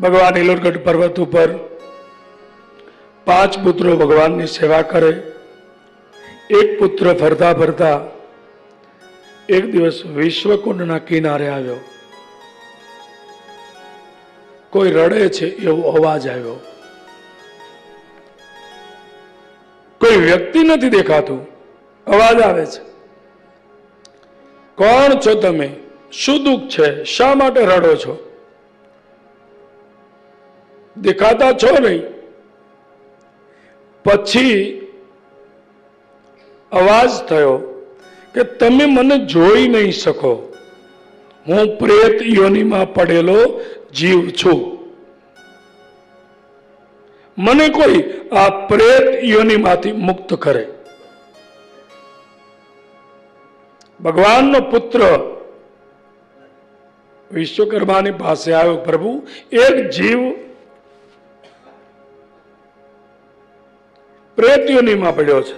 ભગવાન એલોરગઢ પર્વત ઉપર પાંચ પુત્રો ભગવાનની સેવા કરે, એક પુત્ર ફરતા ફરતા એક દિવસ વિશ્વકુંડના કિનારે આવ્યો. કોઈ રડે છે એવો અવાજ આવ્યો. કોઈ વ્યક્તિ નથી દેખાતું. અવાજ આવે છે. કોણ છો તમે? શું દુઃખ છે? શા માટે રડો છો? દેખાતા છો નહીં. પછી અવાજ થયો કે તમે મને જોઈ નહીં શકો. હું પ્રેત યોનિમાં પડેલો જીવ છું. મને કોઈ આ પ્રેત યોનિમાંથી મુક્ત કરે. ભગવાનનો પુત્ર વિશ્વકર્માની પાસે આવ્યો, પ્રભુ, એક જીવ પ્રેત યોનિમાં પડ્યો છે.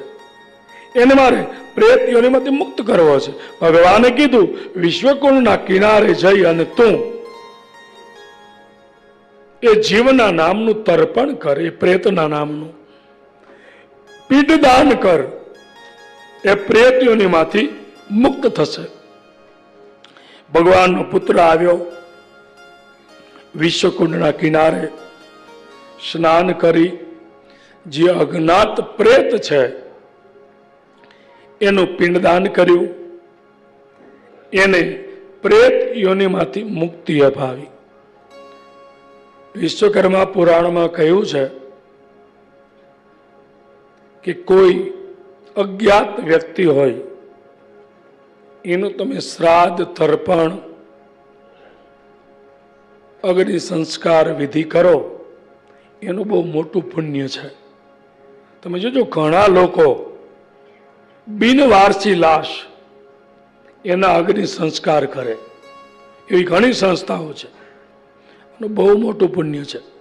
એને મારે પ્રેત યોનિમાંથી મુક્ત કરવો છે. ભગવાને કીધું વિશ્વકુંડના કિનારે જઈ અને તું એ જીવના નામનું તર્પણ કર પ્રેતના નામનું પીઠદાન કર, એ પ્રેત યોનિમાંથી મુક્ત થશે. ભગવાનનો પુત્ર આવ્યો વિશ્વકુંડના કિનારે સ્નાન કરી જે અજ્ઞાત પ્રેત છે, એનું પિંડદાન કર્યું. એને પ્રેત યોનિમાંથી મુક્તિ અપાવી. વિશ્વકર્મા પુરાણમાં કહ્યું છે કે કોઈ અજ્ઞાત વ્યક્તિ હોય, એનું તમે શ્રાદ્ધ, તર્પણ, અગ્નિ સંસ્કાર વિધિ કરો, એનું બહુ મોટું પુણ્ય છે. તમે જોજો, ઘણા લોકો બિનવારસી લાશ એના અગ્નિ સંસ્કાર કરે. એવી ઘણી સંસ્થાઓ છે. બહુ મોટું પુણ્ય છે.